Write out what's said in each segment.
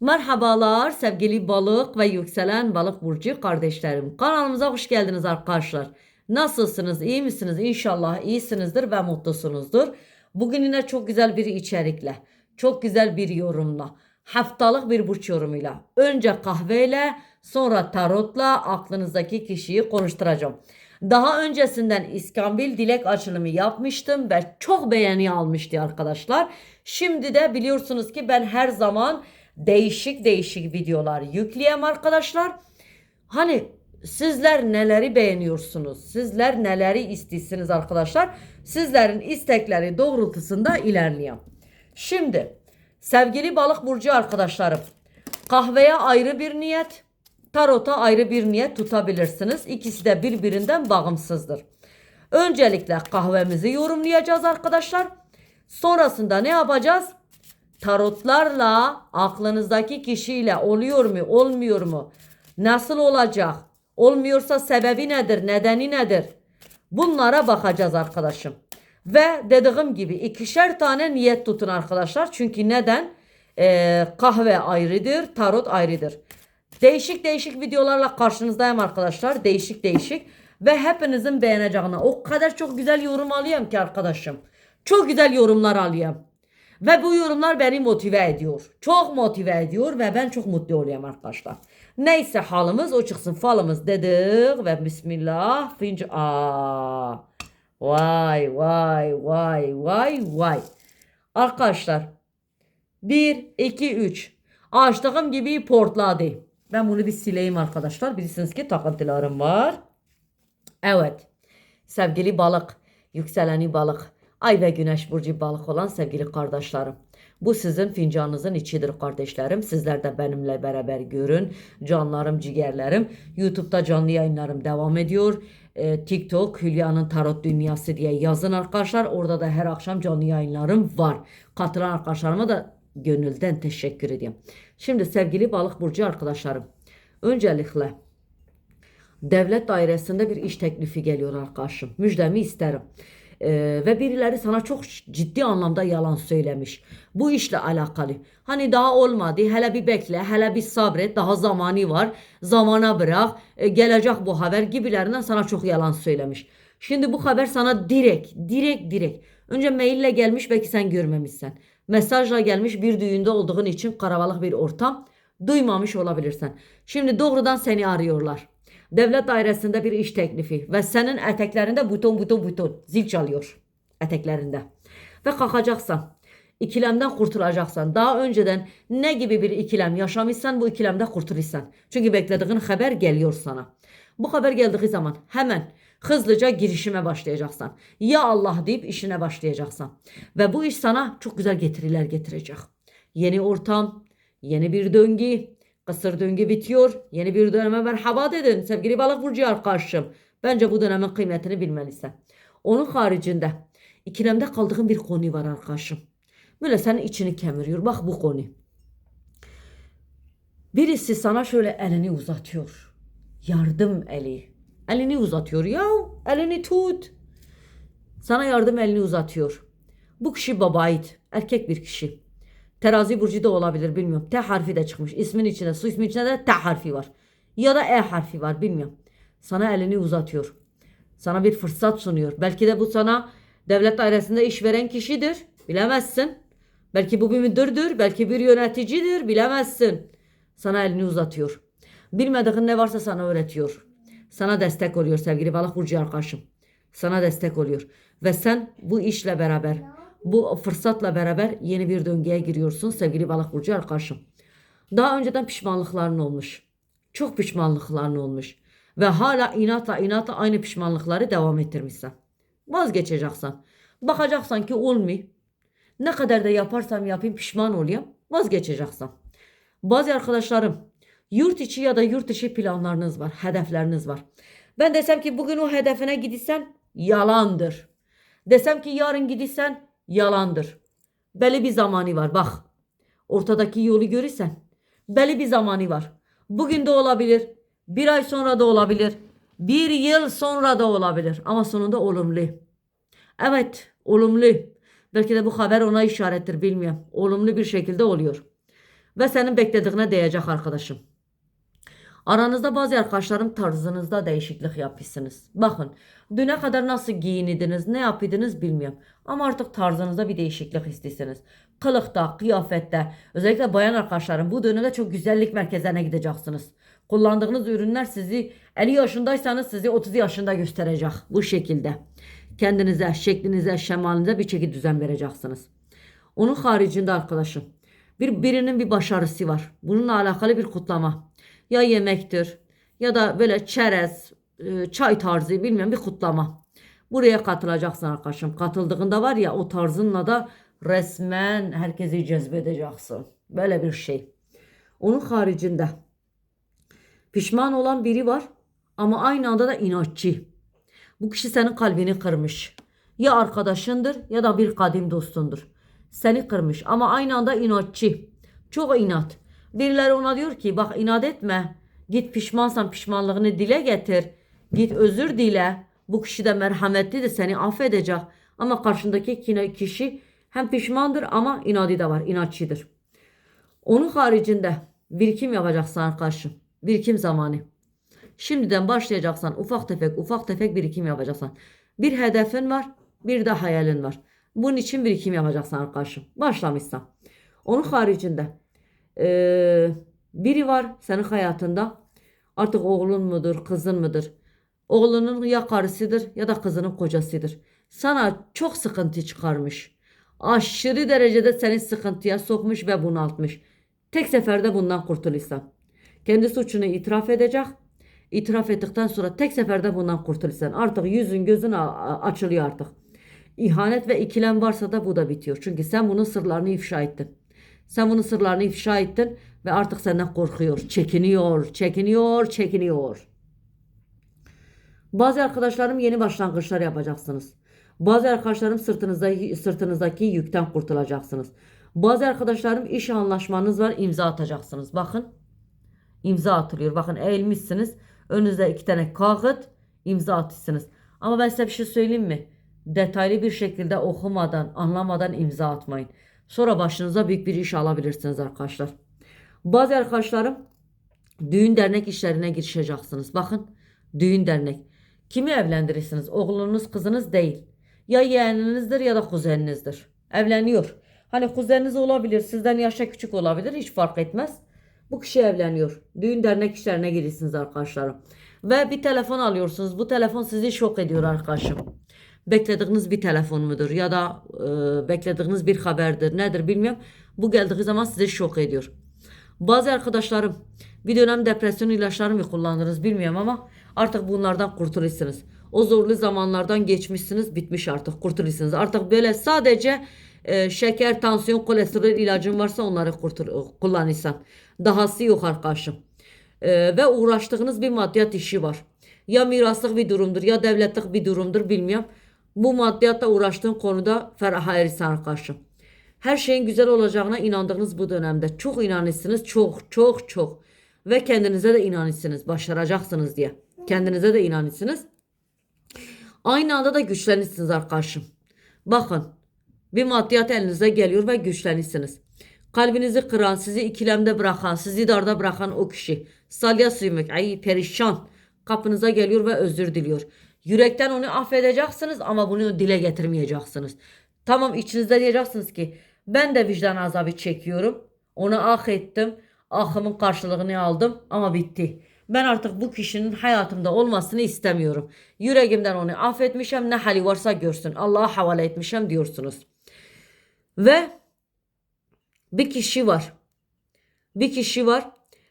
Merhabalar sevgili balık ve yükselen balık burcu kardeşlerim. Kanalımıza hoş geldiniz arkadaşlar. Nasılsınız? İyi misiniz? İnşallah iyisinizdir ve mutlusunuzdur. Bugün yine çok güzel bir içerikle, çok güzel bir yorumla, haftalık bir burç yorumuyla, önce kahveyle, sonra tarotla aklınızdaki kişiyi konuşturacağım. Daha öncesinden İskambil dilek açılımı yapmıştım ve çok beğeni almıştı arkadaşlar. Şimdi de biliyorsunuz ki ben her zaman değişik değişik videolar yükleyem arkadaşlar. Hani sizler neleri beğeniyorsunuz? Sizler neleri istiyorsunuz arkadaşlar? Sizlerin istekleri doğrultusunda ilerleyeyim. Şimdi sevgili balık burcu arkadaşlarım kahveye ayrı bir niyet, tarota ayrı bir niyet tutabilirsiniz. İkisi de birbirinden bağımsızdır. Öncelikle kahvemizi yorumlayacağız arkadaşlar. Sonrasında ne yapacağız? Tarotlarla aklınızdaki kişiyle oluyor mu, olmuyor mu? Nasıl olacak? Olmuyorsa sebebi nedir, nedeni nedir? Bunlara bakacağız arkadaşım. Ve dediğim gibi ikişer tane niyet tutun arkadaşlar. Çünkü neden? Ee, kahve ayrıdır, tarot ayrıdır. Değişik değişik videolarla karşınızdayım arkadaşlar. Değişik değişik. Ve hepinizin beğeneceğine o kadar çok güzel yorum alıyorum ki arkadaşım. Çok güzel yorumlar alıyorum. Ve bu yorumlar beni motive ediyor. Çok motive ediyor ve ben çok mutlu oluyorum arkadaşlar. Neyse halımız o çıksın falımız dedik ve bismillah finc aa. Vay vay vay vay vay. Arkadaşlar 1 2 3 açtığım gibi portladı. Ben bunu bir sileyim arkadaşlar. Bilirsiniz ki takıntılarım var. Evet. Sevgili balık, yükseleni balık, ay ve güneş burcu balık olan sevgili kardeşlerim. Bu sizin fincanınızın içidir kardeşlerim. Sizler de benimle beraber görün. Canlarım, ciğerlerim. YouTube'da canlı yayınlarım devam ediyor. Ee, TikTok Hülya'nın Tarot Dünyası diye yazın arkadaşlar. Orada da her akşam canlı yayınlarım var. Katılan arkadaşlarıma da gönülden teşekkür ediyorum. Şimdi sevgili balık burcu arkadaşlarım. Öncelikle devlet dairesinde bir iş teklifi geliyor arkadaşım. Müjdemi isterim. Ee, ve birileri sana çok ciddi anlamda yalan söylemiş. Bu işle alakalı. Hani daha olmadı. Hele bir bekle. Hele bir sabret. Daha zamanı var. Zamana bırak. e, gelecek bu haber gibilerinden sana çok yalan söylemiş. Şimdi bu haber sana direkt, direkt, direkt. Önce maille gelmiş belki sen görmemişsen. Mesajla gelmiş bir düğünde olduğun için karabalık bir ortam. Duymamış olabilirsen. Şimdi doğrudan seni arıyorlar. Devlet dairesinde bir iş teklifi ve senin eteklerinde buton buton buton zil çalıyor eteklerinde. Ve kalkacaksan, ikilemden kurtulacaksan, daha önceden ne gibi bir ikilem yaşamışsan bu ikilemde kurtulursan. Çünkü beklediğin haber geliyor sana. Bu haber geldiği zaman hemen hızlıca girişime başlayacaksan. Ya Allah deyip işine başlayacaksan. Ve bu iş sana çok güzel getiriler getirecek. Yeni ortam, yeni bir döngü, Kısır döngü bitiyor. Yeni bir döneme merhaba dedin. Sevgili balık burcu arkadaşım. Bence bu dönemin kıymetini bilmelisin. Onun haricinde ikilemde kaldığın bir konu var arkadaşım. Böyle senin içini kemiriyor. Bak bu konu. Birisi sana şöyle elini uzatıyor. Yardım eli. Elini uzatıyor. Ya elini tut. Sana yardım elini uzatıyor. Bu kişi babayit. Erkek bir kişi. Terazi burcu da olabilir bilmiyorum. T harfi de çıkmış. İsmin içinde, su ismin içinde de T harfi var. Ya da E harfi var bilmiyorum. Sana elini uzatıyor. Sana bir fırsat sunuyor. Belki de bu sana devlet dairesinde iş veren kişidir. Bilemezsin. Belki bu bir müdürdür. Belki bir yöneticidir. Bilemezsin. Sana elini uzatıyor. Bilmediğin ne varsa sana öğretiyor. Sana destek oluyor sevgili balık burcu arkadaşım. Sana destek oluyor. Ve sen bu işle beraber bu fırsatla beraber yeni bir döngüye giriyorsun sevgili balık burcu arkadaşım. Daha önceden pişmanlıkların olmuş. Çok pişmanlıkların olmuş. Ve hala inatla inatla aynı pişmanlıkları devam ettirmişsen. Vazgeçeceksin. Bakacaksan ki olmuyor. Ne kadar da yaparsam yapayım pişman olayım. Vazgeçeceksin. Bazı arkadaşlarım yurt içi ya da yurt dışı planlarınız var. Hedefleriniz var. Ben desem ki bugün o hedefine gidilsen yalandır. Desem ki yarın gidilsen yalandır. Belli bir zamanı var. Bak. Ortadaki yolu görürsen belli bir zamanı var. Bugün de olabilir. Bir ay sonra da olabilir. Bir yıl sonra da olabilir. Ama sonunda olumlu. Evet, olumlu. Belki de bu haber ona işarettir bilmiyorum. Olumlu bir şekilde oluyor. Ve senin beklediğine değecek arkadaşım. Aranızda bazı arkadaşlarım tarzınızda değişiklik yapıyorsunuz. Bakın düne kadar nasıl giyinidiniz, ne yapıyordunuz bilmiyorum. Ama artık tarzınızda bir değişiklik istiyorsunuz. Kılıkta, kıyafette, özellikle bayan arkadaşlarım bu dönemde çok güzellik merkezlerine gideceksiniz. Kullandığınız ürünler sizi 50 yaşındaysanız sizi 30 yaşında gösterecek bu şekilde. Kendinize, şeklinize, şemalinize bir çeki düzen vereceksiniz. Onun haricinde arkadaşım bir birinin bir başarısı var. Bununla alakalı bir kutlama. Ya yemektir ya da böyle çerez, e, çay tarzı bilmiyorum bir kutlama. Buraya katılacaksın arkadaşım. Katıldığında var ya o tarzınla da resmen herkesi cezbedeceksin. Böyle bir şey. Onun haricinde pişman olan biri var ama aynı anda da inatçı. Bu kişi senin kalbini kırmış. Ya arkadaşındır ya da bir kadim dostundur. Seni kırmış ama aynı anda inatçı. Çok inat. Birileri ona diyor ki bak inat etme. Git pişmansan pişmanlığını dile getir. Git özür dile. Bu kişi de merhametlidir seni affedecek. Ama karşındaki kişi hem pişmandır ama inadı da var. inatçıdır. Onun haricinde birikim yapacaksın arkadaşım. Birikim zamanı. Şimdiden başlayacaksan ufak tefek ufak tefek birikim yapacaksın. Bir hedefin var, bir de hayalin var. Bunun için birikim yapacaksın arkadaşım. Başlamışsan. Onun haricinde eee, biri var senin hayatında. Artık oğlun mudur, kızın mıdır? Oğlunun ya karısıdır ya da kızının kocasıdır. Sana çok sıkıntı çıkarmış. Aşırı derecede seni sıkıntıya sokmuş ve bunaltmış. Tek seferde bundan kurtulursan. Kendi suçunu itiraf edecek. İtiraf ettikten sonra tek seferde bundan kurtulursan. Artık yüzün gözün açılıyor artık. İhanet ve ikilem varsa da bu da bitiyor. Çünkü sen bunun sırlarını ifşa ettin. Sen bunun sırlarını ifşa ettin ve artık senden korkuyor. Çekiniyor, çekiniyor, çekiniyor. Bazı arkadaşlarım yeni başlangıçlar yapacaksınız. Bazı arkadaşlarım sırtınızdaki, sırtınızdaki yükten kurtulacaksınız. Bazı arkadaşlarım iş anlaşmanız var imza atacaksınız. Bakın imza atılıyor. Bakın eğilmişsiniz. Önünüzde iki tane kağıt imza atıyorsunuz. Ama ben size bir şey söyleyeyim mi? Detaylı bir şekilde okumadan, anlamadan imza atmayın. Sonra başınıza büyük bir iş alabilirsiniz arkadaşlar. Bazı arkadaşlarım düğün dernek işlerine girişeceksiniz. Bakın düğün dernek. Kimi evlendirirsiniz? Oğlunuz kızınız değil. Ya yeğeninizdir ya da kuzeninizdir. Evleniyor. Hani kuzeniniz olabilir, sizden yaşa küçük olabilir hiç fark etmez. Bu kişi evleniyor. Düğün dernek işlerine girirsiniz arkadaşlarım. Ve bir telefon alıyorsunuz. Bu telefon sizi şok ediyor arkadaşım. Beklediğiniz bir telefon mudur ya da e, beklediğiniz bir haberdir nedir bilmiyorum. Bu geldiği zaman sizi şok ediyor. Bazı arkadaşlarım bir dönem depresyon ilaçları mı kullandınız bilmiyorum ama artık bunlardan kurtulursunuz. O zorlu zamanlardan geçmişsiniz bitmiş artık kurtulursunuz. Artık böyle sadece e, şeker, tansiyon, kolesterol ilacın varsa onları kurtul kullanırsan. Dahası yok arkadaşım. E, ve uğraştığınız bir maddiyat işi var. Ya miraslık bir durumdur ya devletlik bir durumdur bilmiyorum. Bu maddiyatla uğraştığın konuda ferah erirsen arkadaşım. Her şeyin güzel olacağına inandığınız bu dönemde çok inanırsınız. Çok çok çok. Ve kendinize de inanırsınız. Başaracaksınız diye. Kendinize de inanırsınız. Aynı anda da güçlenirsiniz arkadaşım. Bakın bir maddiyat elinize geliyor ve güçlenirsiniz. Kalbinizi kıran, sizi ikilemde bırakan, sizi darda bırakan o kişi. Salya suymak, ay perişan. Kapınıza geliyor ve özür diliyor. Yürekten onu affedeceksiniz ama bunu dile getirmeyeceksiniz. Tamam içinizde diyeceksiniz ki ben de vicdan azabı çekiyorum. Onu ah ettim. Ahımın karşılığını aldım ama bitti. Ben artık bu kişinin hayatımda olmasını istemiyorum. Yüreğimden onu affetmişim. Ne hali varsa görsün. Allah'a havale etmişim diyorsunuz. Ve bir kişi var. Bir kişi var.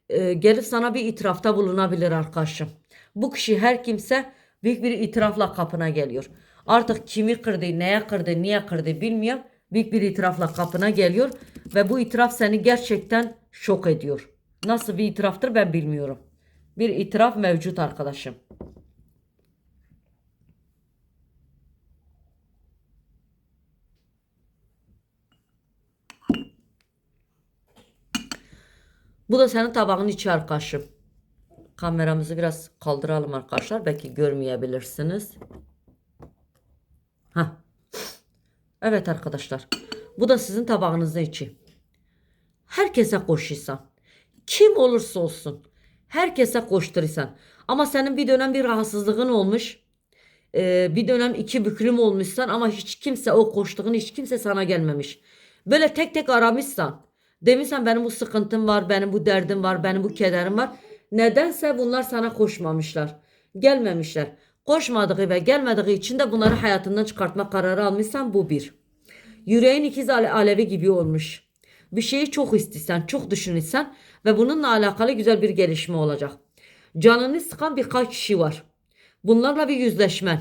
e, gelip sana bir itirafta bulunabilir arkadaşım. Bu kişi her kimse büyük bir itirafla kapına geliyor. Artık kimi kırdı, neye kırdı, niye kırdı bilmiyorum. Büyük bir itirafla kapına geliyor ve bu itiraf seni gerçekten şok ediyor. Nasıl bir itiraftır ben bilmiyorum. Bir itiraf mevcut arkadaşım. Bu da senin tabağın içi arkadaşım. Kameramızı biraz kaldıralım arkadaşlar. Belki görmeyebilirsiniz. Ha. Evet arkadaşlar. Bu da sizin tabağınızın içi. herkese koşuysan. Kim olursa olsun. Herkese koşturursan. Ama senin bir dönem bir rahatsızlığın olmuş. Ee, bir dönem iki büklüm olmuşsan ama hiç kimse o koştuğun hiç kimse sana gelmemiş. Böyle tek tek aramışsan. Demişsen benim bu sıkıntım var, benim bu derdim var, benim bu kederim var. Nedense bunlar sana koşmamışlar. Gelmemişler. Koşmadığı ve gelmediği için de bunları hayatından çıkartma kararı almışsan bu bir. Yüreğin ikiz ale- alevi gibi olmuş. Bir şeyi çok istiyorsan, çok düşünürsen ve bununla alakalı güzel bir gelişme olacak. Canını sıkan birkaç kişi var. Bunlarla bir yüzleşmen.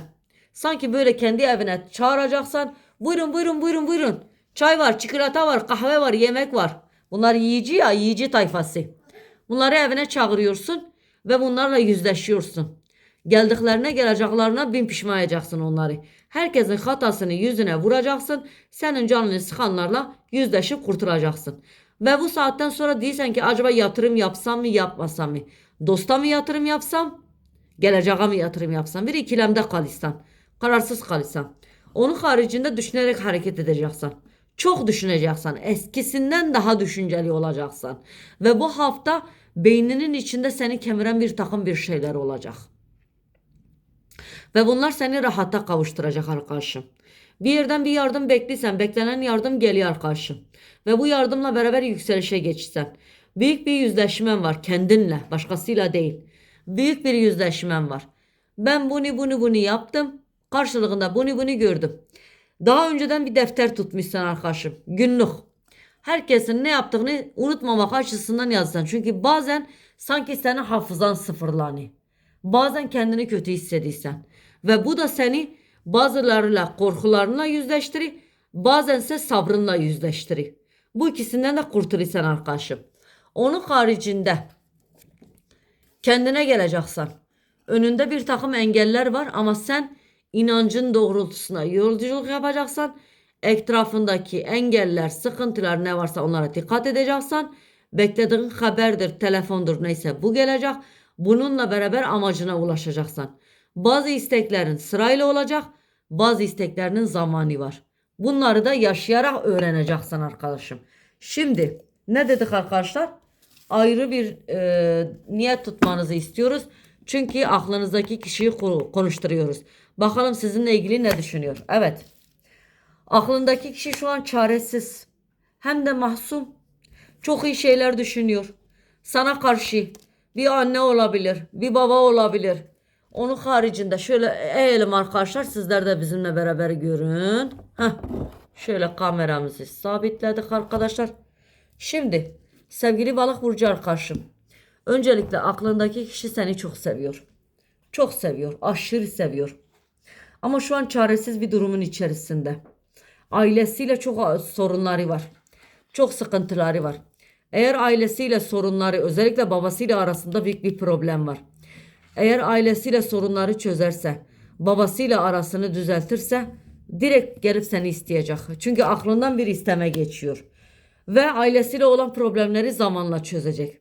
Sanki böyle kendi evine çağıracaksan buyurun buyurun buyurun buyurun. Çay var, çikolata var, kahve var, yemek var. Bunlar yiyici ya, yiyici tayfası. Bunları evine çağırıyorsun ve bunlarla yüzleşiyorsun. Geldiklerine geleceklerine bin pişmayacaksın onları. Herkesin hatasını yüzüne vuracaksın. Senin canını sıkanlarla yüzleşip kurtulacaksın. Ve bu saatten sonra değilsen ki acaba yatırım yapsam mı yapmasam mı? Dosta mı yatırım yapsam? Geleceğe mi yatırım yapsam? Bir ikilemde kalırsan. Kararsız kalırsan. Onun haricinde düşünerek hareket edeceksin. Çok düşüneceksin. Eskisinden daha düşünceli olacaksın. Ve bu hafta beyninin içinde seni kemiren bir takım bir şeyler olacak. Ve bunlar seni rahata kavuşturacak arkadaşım. Bir yerden bir yardım bekliysen, beklenen yardım geliyor arkadaşım. Ve bu yardımla beraber yükselişe geçsen. Büyük bir yüzleşmen var kendinle, başkasıyla değil. Büyük bir yüzleşmen var. Ben bunu bunu bunu yaptım. Karşılığında bunu bunu gördüm. Daha önceden bir defter tutmuşsun arkadaşım. Günlük. Herkesin ne yaptığını unutmamak açısından yazsan. Çünkü bazen sanki senin hafızan sıfırlanıyor. Bazen kendini kötü hissediyorsan. Ve bu da seni bazılarıyla korkularınla yüzleştirir. Bazense sabrınla yüzleştirir. Bu ikisinden de kurtulursan arkadaşım. Onun haricinde kendine geleceksen. Önünde bir takım engeller var ama sen inancın doğrultusuna yolculuk yapacaksan. Etrafındaki engeller, sıkıntılar ne varsa onlara dikkat edeceksen. Beklediğin haberdir, telefondur neyse bu gelecek. Bununla beraber amacına ulaşacaksan. Bazı isteklerin sırayla olacak, bazı isteklerinin zamanı var. Bunları da yaşayarak öğreneceksin arkadaşım. Şimdi ne dedik arkadaşlar? Ayrı bir e, niyet tutmanızı istiyoruz. Çünkü aklınızdaki kişiyi ko- konuşturuyoruz. Bakalım sizinle ilgili ne düşünüyor? Evet. Aklındaki kişi şu an çaresiz. Hem de mahzun. Çok iyi şeyler düşünüyor. Sana karşı bir anne olabilir, bir baba olabilir. Onun haricinde şöyle eğelim arkadaşlar sizler de bizimle beraber görün. Heh. Şöyle kameramızı sabitledik arkadaşlar. Şimdi sevgili balık burcu arkadaşım. Öncelikle aklındaki kişi seni çok seviyor. Çok seviyor, aşırı seviyor. Ama şu an çaresiz bir durumun içerisinde. Ailesiyle çok sorunları var. Çok sıkıntıları var. Eğer ailesiyle sorunları özellikle babasıyla arasında büyük bir problem var. Eğer ailesiyle sorunları çözerse, babasıyla arasını düzeltirse direkt gelip seni isteyecek. Çünkü aklından bir isteme geçiyor. Ve ailesiyle olan problemleri zamanla çözecek.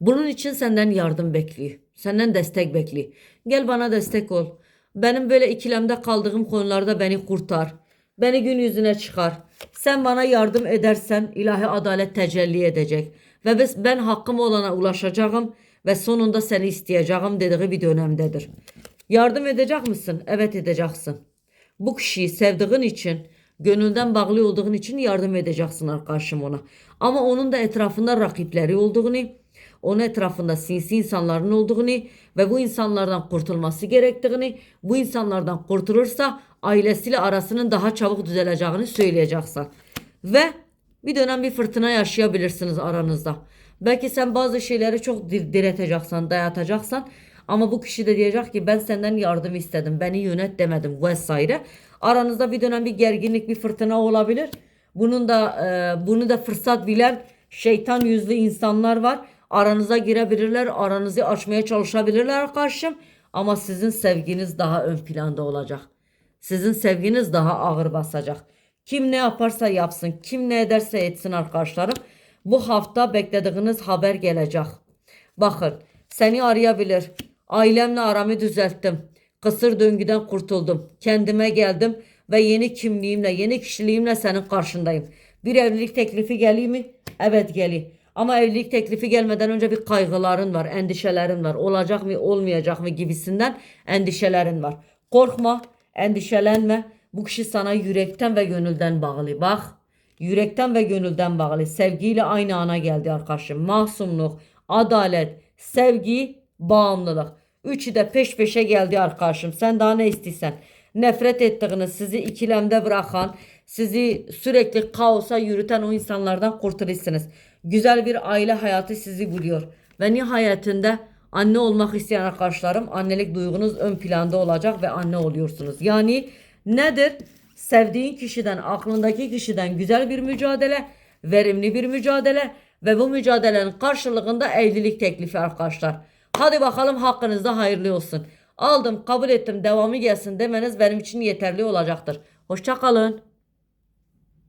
Bunun için senden yardım bekliyor. Senden destek bekliyor. Gel bana destek ol. Benim böyle ikilemde kaldığım konularda beni kurtar. Beni gün yüzüne çıkar. Sen bana yardım edersen ilahi adalet tecelli edecek. Ve biz- ben hakkım olana ulaşacağım ve sonunda seni isteyeceğim dediği bir dönemdedir. Yardım edecek misin? Evet edeceksin. Bu kişiyi sevdiğin için, gönülden bağlı olduğun için yardım edeceksin arkadaşım ona. Ama onun da etrafında rakipleri olduğunu, onun etrafında sinsi insanların olduğunu ve bu insanlardan kurtulması gerektiğini, bu insanlardan kurtulursa ailesiyle arasının daha çabuk düzeleceğini söyleyeceksin. Ve bir dönem bir fırtına yaşayabilirsiniz aranızda. Belki sen bazı şeyleri çok dir- direteceksen, dayatacaksan ama bu kişi de diyecek ki ben senden yardım istedim, beni yönet demedim vesaire. Aranızda bir dönem bir gerginlik, bir fırtına olabilir. Bunun da e, bunu da fırsat bilen şeytan yüzlü insanlar var. Aranıza girebilirler, aranızı açmaya çalışabilirler arkadaşım. Ama sizin sevginiz daha ön planda olacak. Sizin sevginiz daha ağır basacak. Kim ne yaparsa yapsın, kim ne ederse etsin arkadaşlarım. Bu hafta beklediğiniz haber gelecek. Bakın seni arayabilir. Ailemle aramı düzelttim. Kısır döngüden kurtuldum. Kendime geldim ve yeni kimliğimle, yeni kişiliğimle senin karşındayım. Bir evlilik teklifi geliyor mi? Evet geliyor. Ama evlilik teklifi gelmeden önce bir kaygıların var, endişelerin var. Olacak mı, olmayacak mı gibisinden endişelerin var. Korkma, endişelenme. Bu kişi sana yürekten ve gönülden bağlı. Bak, yürekten ve gönülden bağlı. Sevgiyle aynı ana geldi arkadaşım. Masumluk, adalet, sevgi, bağımlılık. Üçü de peş peşe geldi arkadaşım. Sen daha ne istiyorsan. Nefret ettiğiniz, sizi ikilemde bırakan, sizi sürekli kaosa yürüten o insanlardan kurtulursunuz. Güzel bir aile hayatı sizi buluyor. Ve nihayetinde anne olmak isteyen arkadaşlarım annelik duygunuz ön planda olacak ve anne oluyorsunuz. Yani nedir? Sevdiğin kişiden, aklındaki kişiden güzel bir mücadele, verimli bir mücadele ve bu mücadelenin karşılığında evlilik teklifi arkadaşlar. Hadi bakalım hakkınızda hayırlı olsun. Aldım, kabul ettim, devamı gelsin demeniz benim için yeterli olacaktır. Hoşça kalın.